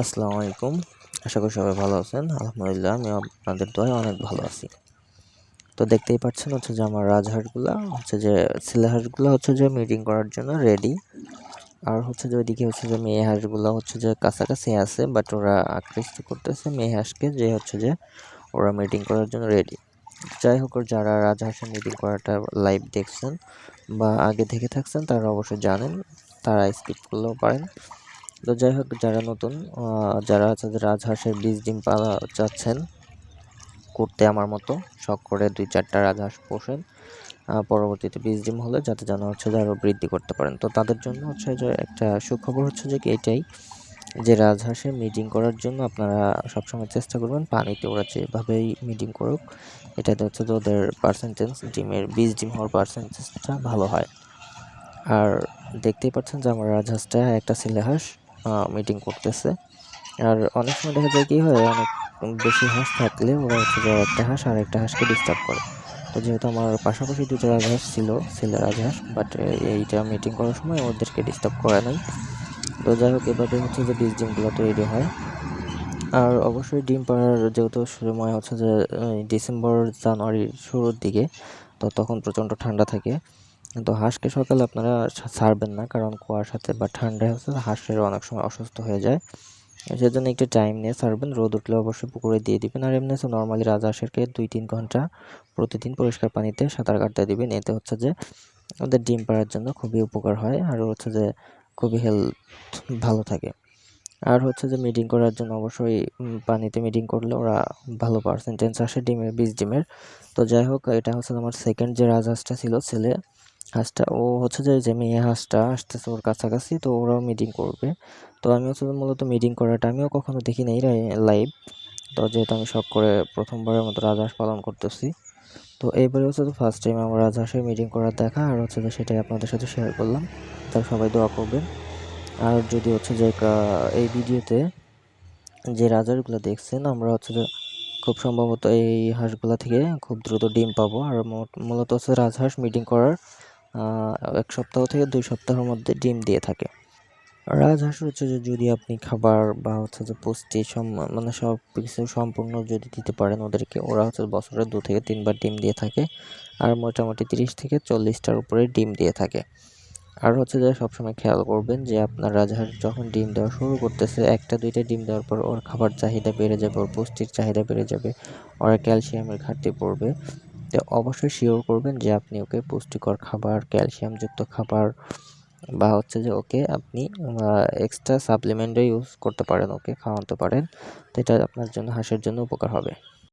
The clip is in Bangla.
আসসালামু আলাইকুম। আশা করি সবাই ভালো আছেন। আলহামদুলিল্লাহ আমি আপনাদের দোয়ায় অনেক ভালো আছি। তো দেখতেই পাচ্ছেন হচ্ছে যে আমার রাজহাঁসগুলা হচ্ছে যে ছেলে হাঁসগুলো হচ্ছে যে মিটিং করার জন্য রেডি আর হচ্ছে যে ওইদিকে হচ্ছে যে মেয়ে হাঁসগুলো হচ্ছে যে কাছাকাছি আছে বাট ওরা আকৃষ্ট করতেছে মেয়ে হাঁসকে যে হচ্ছে যে ওরা মিটিং করার জন্য রেডি যাই হোক যারা রাজহাঁসের মিটিং করাটা লাইভ দেখছেন বা আগে থেকে থাকছেন, তারা অবশ্যই জানেন। তারা স্কিপ করলেও পারেন। তো যাই হোক, যারা নতুন যারা যে রাজহাঁসের বীজ ডিম পাওয়া চাচ্ছেন, করতে আমার মতো, শখ করে দুই চারটা রাজহাঁস পোষেন পরবর্তীতে বীজ ডিম হলে যাতে যেন হচ্ছে যে আরও বৃদ্ধি করতে পারেন। তো তাদের জন্য হচ্ছে যে একটা সুখবর হচ্ছে যে কি এটাই, যে রাজহাঁসে মিটিং করার জন্য আপনারা সবসময় চেষ্টা করবেন পানিতে ওরা যেভাবেই মিটিং করুক, এটাতে হচ্ছে যে ওদের পার্সেন্টেজ ডিমের, বীজ ডিম হওয়ার পার্সেন্টেজটা ভালো হয়। আর দেখতেই পাচ্ছেন যে আমার রাজহাঁসটা একটা ছেলে হাঁস মিটিং করতেছে। আর অনেক সময় দেখা যায় কি হয়, অনেক বেশি হাঁস থাকলে ওরা হচ্ছে যে একটা হাঁস আর একটা হাঁসকে ডিস্টার্ব করে। তো যেহেতু আমার পাশাপাশি দুটো রাজহাঁস ছিল, ছেলে রাজহাঁস বাট এইটা মিটিং করার সময় ওদেরকে ডিস্টার্ব করে নাই। তো যাই হোক, এভাবে হচ্ছে যে বীজ ডিমগুলো তৈরি হয়। আর অবশ্যই ডিম পাড়ার যেহেতু সময় হচ্ছে যে ডিসেম্বর জানুয়ারির শুরুর দিকে, তো তখন প্রচণ্ড ঠান্ডা থাকে। তো হাঁসকে সকালে আপনারা ছাড়বেন না কারণ কুয়াশাতে বা ঠান্ডায় হচ্ছে হাঁসের অনেক সময় অসুস্থ হয়ে যায়। সেজন্য একটু টাইম নিয়ে ছাড়বেন। রোদ উঠলে অবশ্যই পুকুরে দিয়ে দিবেন। আর এমনি হচ্ছে নর্মালি রাজহাঁসেরকে দুই তিন ঘণ্টা প্রতিদিন পরিষ্কার পানিতে সাঁতার কাটতে দিবেন। এতে হচ্ছে যে ওদের ডিম পাড়ার জন্য খুবই উপকার হয় আর হচ্ছে যে খুবই হেলথ ভালো থাকে। আর হচ্ছে যে মিটিং করার জন্য অবশ্যই পানিতে মিটিং করলে ওরা ভালো পার্সেন্টেজ আসে ডিমের, বীজ ডিমের। তো যাই হোক, এটা হচ্ছে আমার সেকেন্ড যে রাজহাঁসটা ছিল, ছেলে হাঁসটা, ও হচ্ছে যে যে মেয়ে হাঁসটা আসতেছে ওর কাছাকাছি, তো ওরাও মিটিং করবে। তো আমি হচ্ছে মূলত মিটিং করাটা আমিও কখনো দেখি নাই লাইভ তো যেহেতু আমি শখ করে প্রথমবারের মতো রাজহাঁস পালন করতেছি। তো এইবারে হচ্ছে তো ফার্স্ট টাইম আমার রাজহাঁসের মিটিং করার দেখা, আর হচ্ছে যে সেটাই আপনাদের সাথে শেয়ার করলাম। তার সবাই দোয়া করবেন। আর যদি হচ্ছে যে এই ভিডিওতে যে রাজারগুলো দেখছেন, আমরা হচ্ছে যে খুব সম্ভবত এই হাঁসগুলা থেকে খুব দ্রুত ডিম পাবো। আর মূলত হচ্ছে রাজহাঁস মিটিং করার এক সপ্তাহ থেকে দুই সপ্তাহের মধ্যে ডিম দিয়ে থাকে। রাজহাঁস হচ্ছে যে, যদি আপনি খাবার বা হচ্ছে যে পুষ্টি মানে সব কিছু সম্পূর্ণ যদি দিতে পারেন ওদেরকে, ওরা হচ্ছে বছরে দু থেকে তিনবার ডিম দিয়ে থাকে আর মোটামুটি তিরিশ থেকে চল্লিশটার উপরে ডিম দিয়ে থাকে। আর হচ্ছে যে সবসময় খেয়াল করবেন যে, আপনার রাজহাঁস যখন ডিম দেওয়া শুরু করতেছে, একটা দুইটা ডিম দেওয়ার পর ওর খাবার চাহিদা বেড়ে যাবে, ওর পুষ্টির চাহিদা বেড়ে যাবে, ওর ক্যালসিয়ামের ঘাটতি পড়বে। অবশ্যই শিওর করবেন যে আপনি ওকে পুষ্টিকর খাবার ক্যালসিয়ামযুক্ত খাবার বা হচ্ছে যে ওকে আপনি এক্সট্রা সাপ্লিমেন্টও ইউজ করতে পারেন, ওকে খাওয়াতে পারেন। তো এটা আপনার জন্য, হাঁসের জন্য উপকার হবে।